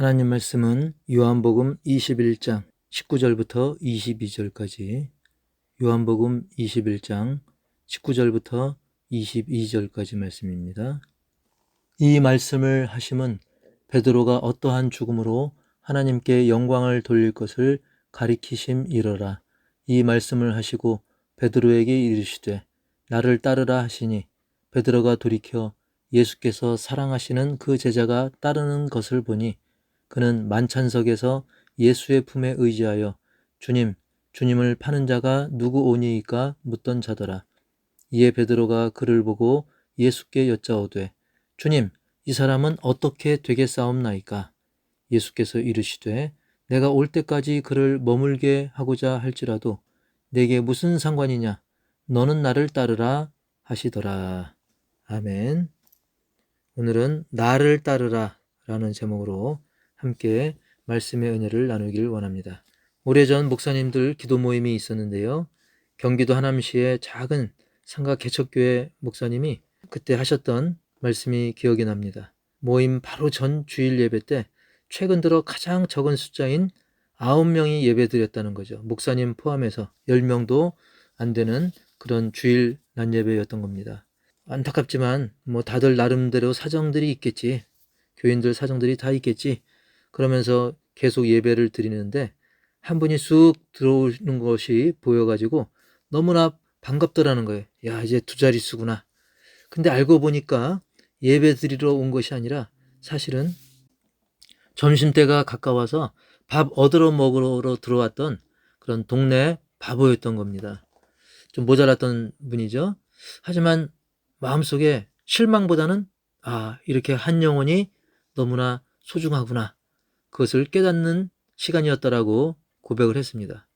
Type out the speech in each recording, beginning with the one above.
하나님 말씀은 요한복음 21장 19절부터 22절까지 요한복음 21장 19절부터 22절까지 말씀입니다. 이 말씀을 하심은 베드로가 어떠한 죽음으로 하나님께 영광을 돌릴 것을 가리키심 이러라. 이 말씀을 하시고 베드로에게 이르시되 나를 따르라 하시니 베드로가 돌이켜 예수께서 사랑하시는 그 제자가 따르는 것을 보니 그는 만찬석에서 예수의 품에 의지하여 주님, 주님을 파는 자가 누구 오니이까 묻던 자더라. 이에 베드로가 그를 보고 예수께 여짜오되 주님, 이 사람은 어떻게 되겠사옵나이까? 예수께서 이르시되 내가 올 때까지 그를 머물게 하고자 할지라도 내게 무슨 상관이냐? 너는 나를 따르라 하시더라. 아멘. 오늘은 나를 따르라 라는 제목으로 함께 말씀의 은혜를 나누길 원합니다. 오래전 목사님들 기도 모임이 있었는데요. 경기도 하남시의 작은 상가 개척교회 목사님이 그때 하셨던 말씀이 기억이 납니다. 모임 바로 전 주일 예배 때 최근 들어 가장 적은 숫자인 9명이 예배 드렸다는 거죠. 목사님 포함해서 10명도 안 되는 그런 주일 난 예배였던 겁니다. 안타깝지만 뭐 다들 나름대로 사정들이 있겠지. 교인들 사정들이 다 있겠지. 그러면서 계속 예배를 드리는데 한 분이 쑥 들어오는 것이 보여가지고 너무나 반갑더라는 거예요. 야, 이제 두 자릿수구나. 근데 알고 보니까 예배 드리러 온 것이 아니라 사실은 점심때가 가까워서 밥 얻으러 먹으러 들어왔던 그런 동네 바보였던 겁니다. 좀 모자랐던 분이죠. 하지만 마음속에 실망보다는 아, 이렇게 한 영혼이 너무나 소중하구나. 그것을 깨닫는 시간이었다라고 고백을 했습니다.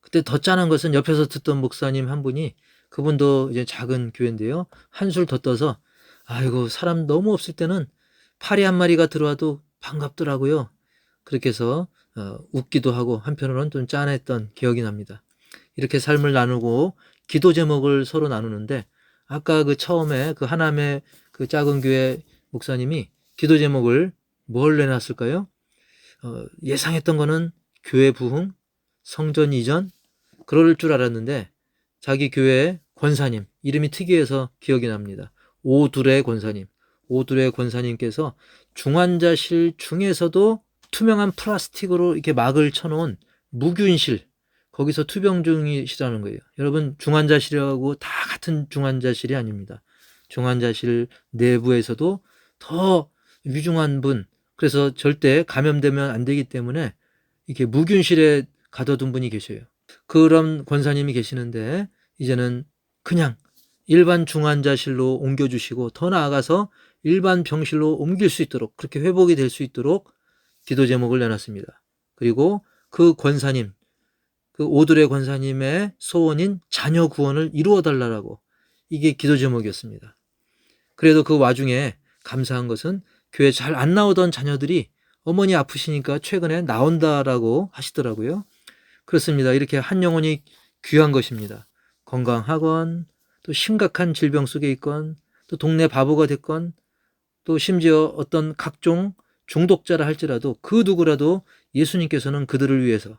그때 더 짠한 것은 옆에서 듣던 목사님 한 분이 그분도 이제 작은 교회인데요. 한술 더 떠서 아이고 사람 너무 없을 때는 파리 한 마리가 들어와도 반갑더라고요. 그렇게 해서 어, 웃기도 하고 한편으로는 좀 짠했던 기억이 납니다. 이렇게 삶을 나누고 기도 제목을 서로 나누는데 아까 그 처음에 그 하남의 그 작은 교회 목사님이 기도 제목을 뭘 내놨을까요? 어, 예상했던 거는 교회 부흥, 성전 이전, 그럴 줄 알았는데 자기 교회 권사님, 이름이 특이해서 기억이 납니다. 오두레 권사님. 오두레 권사님께서 중환자실 중에서도 투명한 플라스틱으로 이렇게 막을 쳐놓은 무균실, 거기서 투병 중이시라는 거예요. 여러분, 중환자실하고 다 같은 중환자실이 아닙니다. 중환자실 내부에서도 더 위중한 분, 그래서 절대 감염되면 안 되기 때문에 이렇게 무균실에 가둬둔 분이 계셔요. 그런 권사님이 계시는데 이제는 그냥 일반 중환자실로 옮겨주시고 더 나아가서 일반 병실로 옮길 수 있도록 그렇게 회복이 될 수 있도록 기도 제목을 내놨습니다. 그리고 그 권사님, 그 오드레 권사님의 소원인 자녀 구원을 이루어 달라고 이게 기도 제목이었습니다. 그래도 그 와중에 감사한 것은 교회 잘 안 나오던 자녀들이 어머니 아프시니까 최근에 나온다라고 하시더라고요. 그렇습니다. 이렇게 한 영혼이 귀한 것입니다. 건강하건 또 심각한 질병 속에 있건 또 동네 바보가 됐건 또 심지어 어떤 각종 중독자라 할지라도 그 누구라도 예수님께서는 그들을 위해서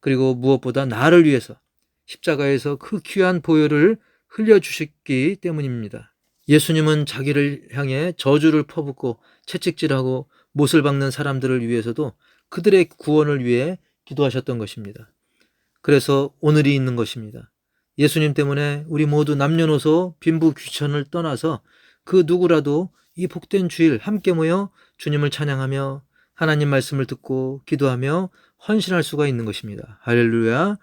그리고 무엇보다 나를 위해서 십자가에서 그 귀한 보혈을 흘려 주셨기 때문입니다. 예수님은 자기를 향해 저주를 퍼붓고 채찍질하고 못을 박는 사람들을 위해서도 그들의 구원을 위해 기도하셨던 것입니다. 그래서 오늘이 있는 것입니다. 예수님 때문에 우리 모두 남녀노소 빈부 귀천을 떠나서 그 누구라도 이 복된 주일 함께 모여 주님을 찬양하며 하나님 말씀을 듣고 기도하며 헌신할 수가 있는 것입니다. 할렐루야.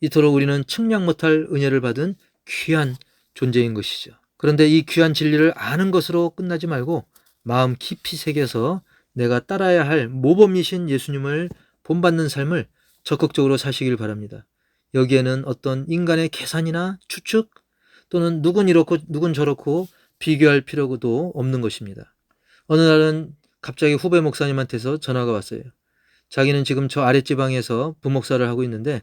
이토록 우리는 측량 못할 은혜를 받은 귀한 존재인 것이죠. 그런데 이 귀한 진리를 아는 것으로 끝나지 말고 마음 깊이 새겨서 내가 따라야 할 모범이신 예수님을 본받는 삶을 적극적으로 사시길 바랍니다. 여기에는 어떤 인간의 계산이나 추측 또는 누군 이렇고 누군 저렇고 비교할 필요도 없는 것입니다. 어느 날은 갑자기 후배 목사님한테서 전화가 왔어요. 자기는 지금 저 아랫지방에서 부목사를 하고 있는데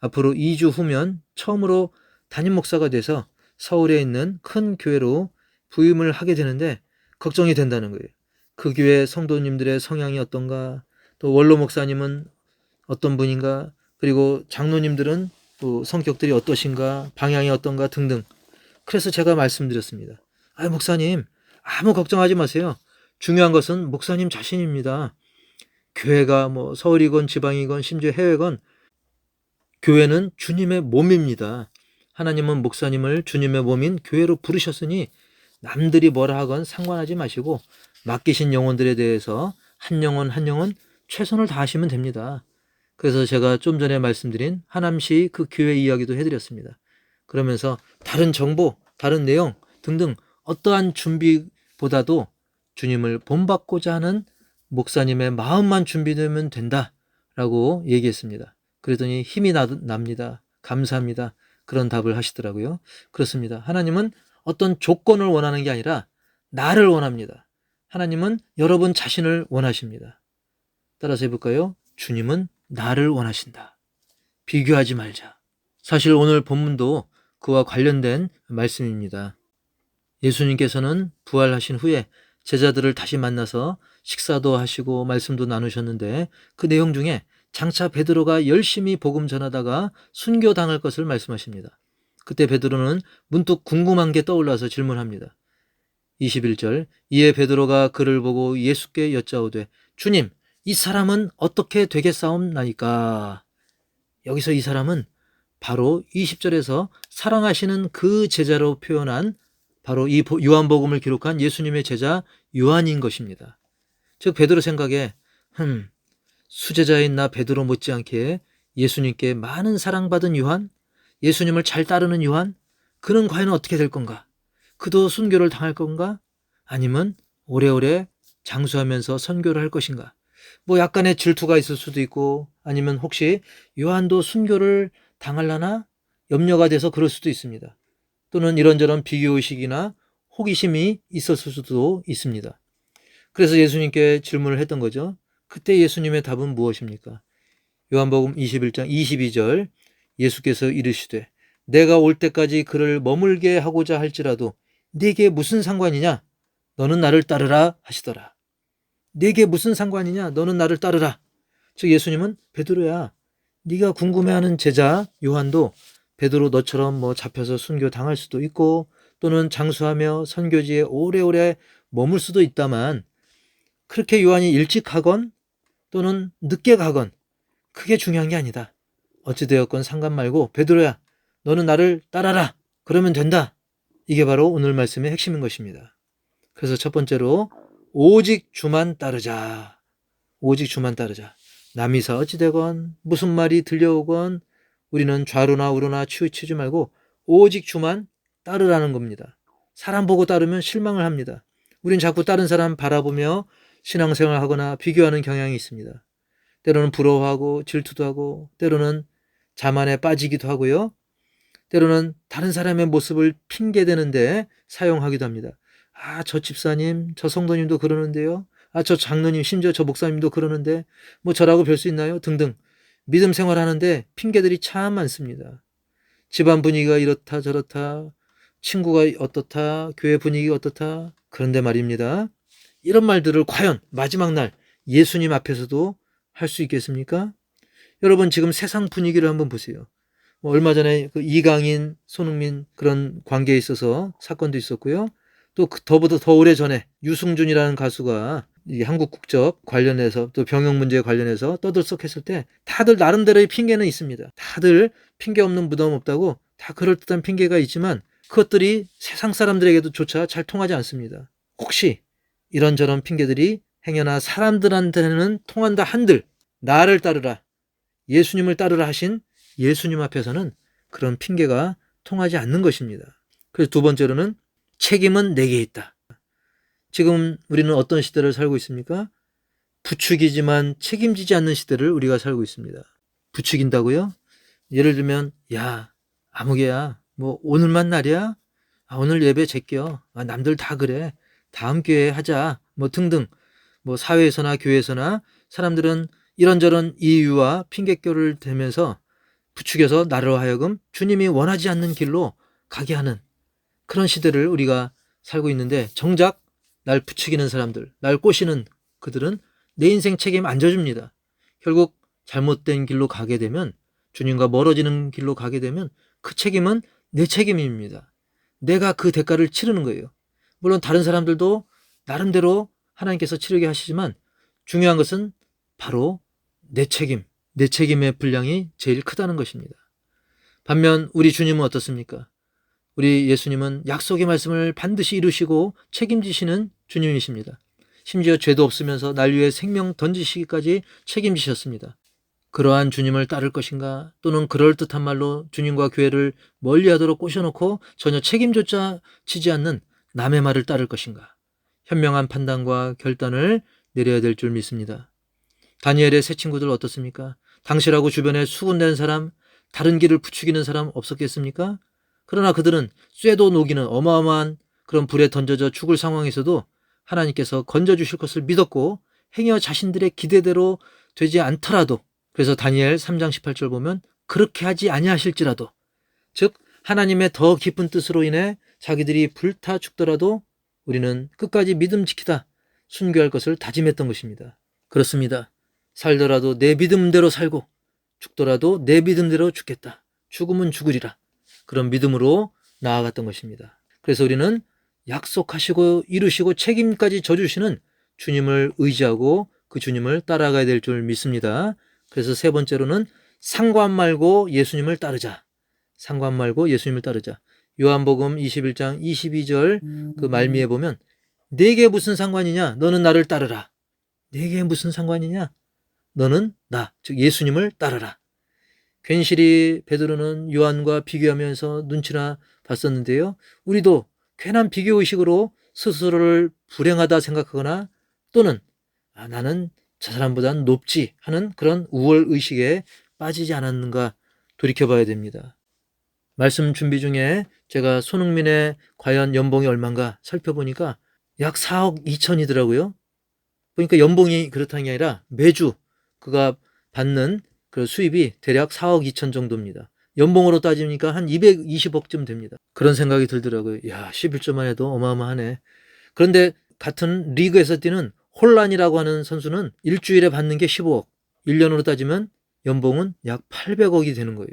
앞으로 2주 후면 처음으로 담임 목사가 돼서 서울에 있는 큰 교회로 부임을 하게 되는데 걱정이 된다는 거예요. 그 교회 성도님들의 성향이 어떤가, 또 원로 목사님은 어떤 분인가, 그리고 장로님들은 또 성격들이 어떠신가, 방향이 어떤가 등등. 그래서 제가 말씀드렸습니다. 아, 목사님, 아무 걱정하지 마세요. 중요한 것은 목사님 자신입니다. 교회가 뭐 서울이건 지방이건 심지어 해외건 교회는 주님의 몸입니다. 하나님은 목사님을 주님의 몸인 교회로 부르셨으니 남들이 뭐라 하건 상관하지 마시고 맡기신 영혼들에 대해서 한 영혼 한 영혼 최선을 다하시면 됩니다. 그래서 제가 좀 전에 말씀드린 하남시 그 교회 이야기도 해드렸습니다. 그러면서 다른 정보, 다른 내용 등등 어떠한 준비보다도 주님을 본받고자 하는 목사님의 마음만 준비되면 된다라고 얘기했습니다. 그랬더니 힘이 나, 납니다. 감사합니다. 그런 답을 하시더라고요. 그렇습니다. 하나님은 어떤 조건을 원하는 게 아니라 나를 원합니다. 하나님은 여러분 자신을 원하십니다. 따라서 해볼까요? 주님은 나를 원하신다. 비교하지 말자. 사실 오늘 본문도 그와 관련된 말씀입니다. 예수님께서는 부활하신 후에 제자들을 다시 만나서 식사도 하시고 말씀도 나누셨는데 그 내용 중에 장차 베드로가 열심히 복음 전하다가 순교 당할 것을 말씀하십니다. 그때 베드로는 문득 궁금한 게 떠올라서 질문합니다. 21절 이에 베드로가 그를 보고 예수께 여짜오되 주님 이 사람은 어떻게 되겠사옵나이까 여기서 이 사람은 바로 20절에서 사랑하시는 그 제자로 표현한 바로 이 요한복음을 기록한 예수님의 제자 요한인 것입니다. 즉 베드로 생각에 흠 수제자인 나 베드로 못지않게 예수님께 많은 사랑받은 요한, 예수님을 잘 따르는 요한, 그는 과연 어떻게 될 건가? 그도 순교를 당할 건가? 아니면 오래오래 장수하면서 선교를 할 것인가? 뭐 약간의 질투가 있을 수도 있고 아니면 혹시 요한도 순교를 당할라나 염려가 돼서 그럴 수도 있습니다. 또는 이런저런 비교의식이나 호기심이 있었을 수도 있습니다. 그래서 예수님께 질문을 했던 거죠. 그때 예수님의 답은 무엇입니까? 요한복음 21장 22절 예수께서 이르시되 내가 올 때까지 그를 머물게 하고자 할지라도 네게 무슨 상관이냐? 너는 나를 따르라 하시더라. 네게 무슨 상관이냐? 너는 나를 따르라. 즉 예수님은 베드로야. 네가 궁금해하는 제자 요한도 베드로 너처럼 뭐 잡혀서 순교 당할 수도 있고 또는 장수하며 선교지에 오래오래 머물 수도 있다만 그렇게 요한이 일찍 가건 또는 늦게 가건 그게 중요한 게 아니다. 어찌되었건 상관 말고 베드로야 너는 나를 따라라 그러면 된다. 이게 바로 오늘 말씀의 핵심인 것입니다. 그래서 첫 번째로 오직 주만 따르자. 오직 주만 따르자. 남이사 어찌되건 무슨 말이 들려오건 우리는 좌로나 우로나 치우치지 말고 오직 주만 따르라는 겁니다. 사람 보고 따르면 실망을 합니다. 우린 자꾸 다른 사람 바라보며 신앙생활 하거나 비교하는 경향이 있습니다. 때로는 부러워하고 질투도 하고 때로는 자만에 빠지기도 하고요. 때로는 다른 사람의 모습을 핑계대는데 사용하기도 합니다. 아, 저 집사님, 저 성도님도 그러는데요. 아, 저 장로님, 심지어 저 목사님도 그러는데 뭐 저라고 별 수 있나요? 등등. 믿음 생활하는데 핑계들이 참 많습니다. 집안 분위기가 이렇다 저렇다, 친구가 어떻다, 교회 분위기가 어떻다. 그런데 말입니다. 이런 말들을 과연 마지막 날 예수님 앞에서도 할 수 있겠습니까? 여러분 지금 세상 분위기를 한번 보세요. 뭐 얼마 전에 그 이강인, 손흥민 그런 관계에 있어서 사건도 있었고요. 또그 더보다 더 오래 전에 유승준이라는 가수가 이 한국 국적 관련해서 또 병역 문제 관련해서 떠들썩했을 때 다들 나름대로의 핑계는 있습니다. 다들 핑계 없는 무덤 없다고 다 그럴듯한 핑계가 있지만 그것들이 세상 사람들에게도 조차 잘 통하지 않습니다. 혹시 이런저런 핑계들이 행여나 사람들한테는 통한다 한들 나를 따르라 예수님을 따르라 하신 예수님 앞에서는 그런 핑계가 통하지 않는 것입니다. 그래서 두 번째로는 책임은 내게 있다. 지금 우리는 어떤 시대를 살고 있습니까? 부추기지만 책임지지 않는 시대를 우리가 살고 있습니다. 부추긴다고요? 예를 들면 야 아무개야 뭐 오늘만 날이야? 아, 오늘 예배 제껴. 아, 남들 다 그래. 다음 기회에 하자. 뭐 등등. 뭐 사회에서나 교회에서나 사람들은 이런저런 이유와 핑계교를 대면서 부추겨서 나로 하여금 주님이 원하지 않는 길로 가게 하는 그런 시대를 우리가 살고 있는데 정작 날 부추기는 사람들, 날 꼬시는 그들은 내 인생 책임 안 져줍니다. 결국 잘못된 길로 가게 되면 주님과 멀어지는 길로 가게 되면 그 책임은 내 책임입니다. 내가 그 대가를 치르는 거예요. 물론 다른 사람들도 나름대로 하나님께서 치르게 하시지만 중요한 것은 바로 내 책임, 내 책임의 분량이 제일 크다는 것입니다. 반면 우리 주님은 어떻습니까? 우리 예수님은 약속의 말씀을 반드시 이루시고 책임지시는 주님이십니다. 심지어 죄도 없으면서 날 위해 생명 던지시기까지 책임지셨습니다. 그러한 주님을 따를 것인가 또는 그럴듯한 말로 주님과 교회를 멀리하도록 꼬셔놓고 전혀 책임조차 지지 않는 남의 말을 따를 것인가 현명한 판단과 결단을 내려야 될 줄 믿습니다. 다니엘의 새 친구들 어떻습니까? 당시라고 주변에 수군된 사람, 다른 길을 부추기는 사람 없었겠습니까? 그러나 그들은 쇠도 녹이는 어마어마한 그런 불에 던져져 죽을 상황에서도 하나님께서 건져주실 것을 믿었고 행여 자신들의 기대대로 되지 않더라도 그래서 다니엘 3장 18절 보면 그렇게 하지 아니하실지라도 즉 하나님의 더 깊은 뜻으로 인해 자기들이 불타 죽더라도 우리는 끝까지 믿음 지키다 순교할 것을 다짐했던 것입니다. 그렇습니다. 살더라도 내 믿음대로 살고 죽더라도 내 믿음대로 죽겠다. 죽음은 죽으리라. 그런 믿음으로 나아갔던 것입니다. 그래서 우리는 약속하시고 이루시고 책임까지 져주시는 주님을 의지하고 그 주님을 따라가야 될 줄 믿습니다. 그래서 세 번째로는 상관 말고 예수님을 따르자. 상관 말고 예수님을 따르자. 요한복음 21장 22절 그 말미에 보면 내게 무슨 상관이냐? 너는 나를 따르라. 내게 무슨 상관이냐? 너는 나, 즉 예수님을 따르라. 괜시리 베드로는 요한과 비교하면서 눈치나 봤었는데요. 우리도 괜한 비교 의식으로 스스로를 불행하다 생각하거나 또는 아, 나는 저 사람보다는 높지 하는 그런 우월 의식에 빠지지 않았는가 돌이켜봐야 됩니다. 말씀 준비 중에 제가 손흥민의 과연 연봉이 얼마인가 살펴보니까 약 4억 2천이더라고요. 보니까 연봉이 그렇다는 게 아니라 매주 그가 받는 그 수입이 대략 4억 2천 정도입니다. 연봉으로 따지니까 한 220억쯤 됩니다. 그런 생각이 들더라고요. 야, 11조만 해도 어마어마하네. 그런데 같은 리그에서 뛰는 혼란이라고 하는 선수는 일주일에 받는 게 15억. 1년으로 따지면 연봉은 약 800억이 되는 거예요.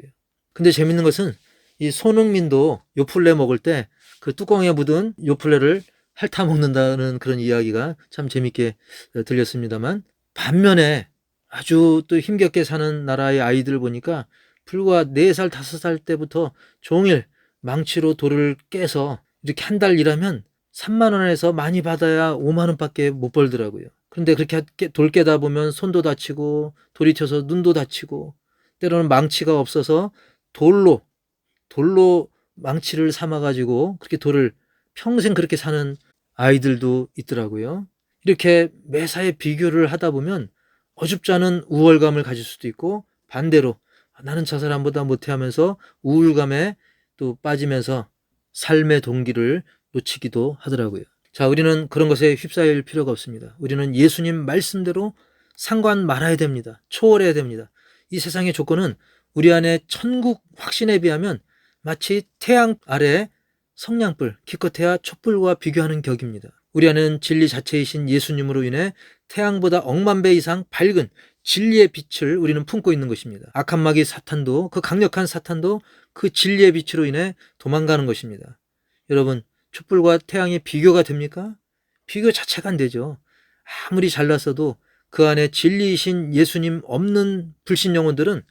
근데 재밌는 것은 이 손흥민도 요플레 먹을 때 그 뚜껑에 묻은 요플레를 핥아 먹는다는 그런 이야기가 참 재밌게 들렸습니다만 반면에 아주 또 힘겹게 사는 나라의 아이들 보니까 불과 4살, 5살 때부터 종일 망치로 돌을 깨서 이렇게 한 달 일하면 3만 원에서 많이 받아야 5만 원밖에 못 벌더라고요. 그런데 그렇게 돌 깨다 보면 손도 다치고 돌이 쳐서 눈도 다치고 때로는 망치가 없어서 돌로 돌로 망치를 삼아 가지고 그렇게 돌을 평생 그렇게 사는 아이들도 있더라고요. 이렇게 매사에 비교를 하다 보면 어줍지 않은 우월감을 가질 수도 있고 반대로 나는 저 사람보다 못해 하면서 우울감에 또 빠지면서 삶의 동기를 놓치기도 하더라고요. 자, 우리는 그런 것에 휩싸일 필요가 없습니다. 우리는 예수님 말씀대로 상관 말아야 됩니다. 초월해야 됩니다. 이 세상의 조건은 우리 안에 천국 확신에 비하면 마치 태양 아래 성냥불, 기껏해야 촛불과 비교하는 격입니다. 우리 안에는 진리 자체이신 예수님으로 인해 태양보다 억만 배 이상 밝은 진리의 빛을 우리는 품고 있는 것입니다. 악한 마귀 사탄도 그 강력한 사탄도 그 진리의 빛으로 인해 도망가는 것입니다. 여러분, 촛불과 태양이 비교가 됩니까? 비교 자체가 안 되죠. 아무리 잘났어도 그 안에 진리이신 예수님 없는 불신 영혼들은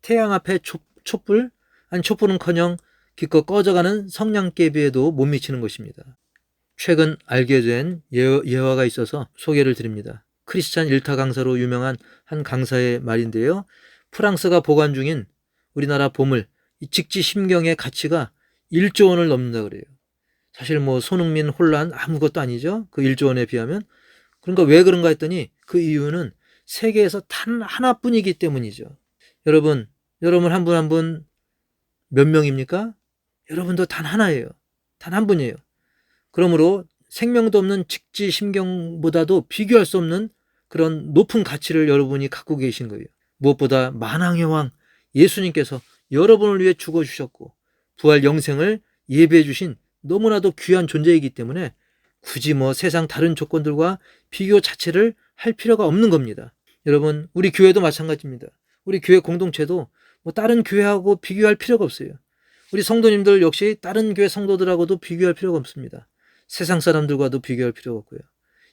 태양 앞에 촛, 촛불, 아니 촛불은커녕 기껏 꺼져가는 성냥개비에도 못 미치는 것입니다. 최근 알게 된 예, 예화 가 있어서 소개를 드립니다. 크리스찬 일타 강사로 유명한 한 강사의 말인데요. 프랑스가 보관 중인 우리나라 보물, 직지 심경의 가치가 1조 원을 넘는다 그래요. 사실 뭐 손흥민 혼란 아무것도 아니죠. 그 1조 원에 비하면. 그러니까 왜 그런가 했더니 그 이유는 세계에서 단 하나뿐이기 때문이죠. 여러분, 여러분 한 분 한분 몇 명입니까? 여러분도 단 하나예요. 단 한 분이에요. 그러므로 생명도 없는 직지 심경보다도 비교할 수 없는 그런 높은 가치를 여러분이 갖고 계신 거예요. 무엇보다 만왕의 왕 예수님께서 여러분을 위해 죽어 주셨고 부활 영생을 예배해 주신 너무나도 귀한 존재이기 때문에 굳이 뭐 세상 다른 조건들과 비교 자체를 할 필요가 없는 겁니다. 여러분, 우리 교회도 마찬가지입니다. 우리 교회 공동체도 뭐 다른 교회하고 비교할 필요가 없어요. 우리 성도님들 역시 다른 교회 성도들하고도 비교할 필요가 없습니다. 세상 사람들과도 비교할 필요가 없고요.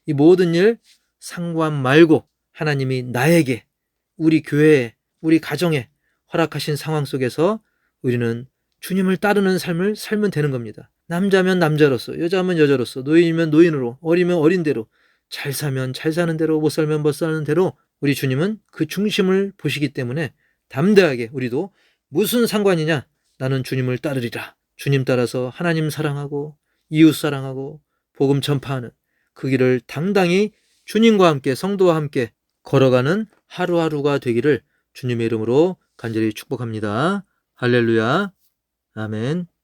이 모든 일 상관 말고 하나님이 나에게, 우리 교회에, 우리 가정에 허락하신 상황 속에서 우리는 주님을 따르는 삶을 살면 되는 겁니다. 남자면 남자로서, 여자면 여자로서, 노인이면 노인으로, 어리면 어린대로, 잘 사면 잘 사는 대로, 못 살면 못 사는 대로 우리 주님은 그 중심을 보시기 때문에 담대하게 우리도 무슨 상관이냐? 나는 주님을 따르리라. 주님 따라서 하나님 사랑하고 이웃 사랑하고 복음 전파하는 그 길을 당당히 주님과 함께 성도와 함께 걸어가는 하루하루가 되기를 주님의 이름으로 간절히 축복합니다. 할렐루야. 아멘.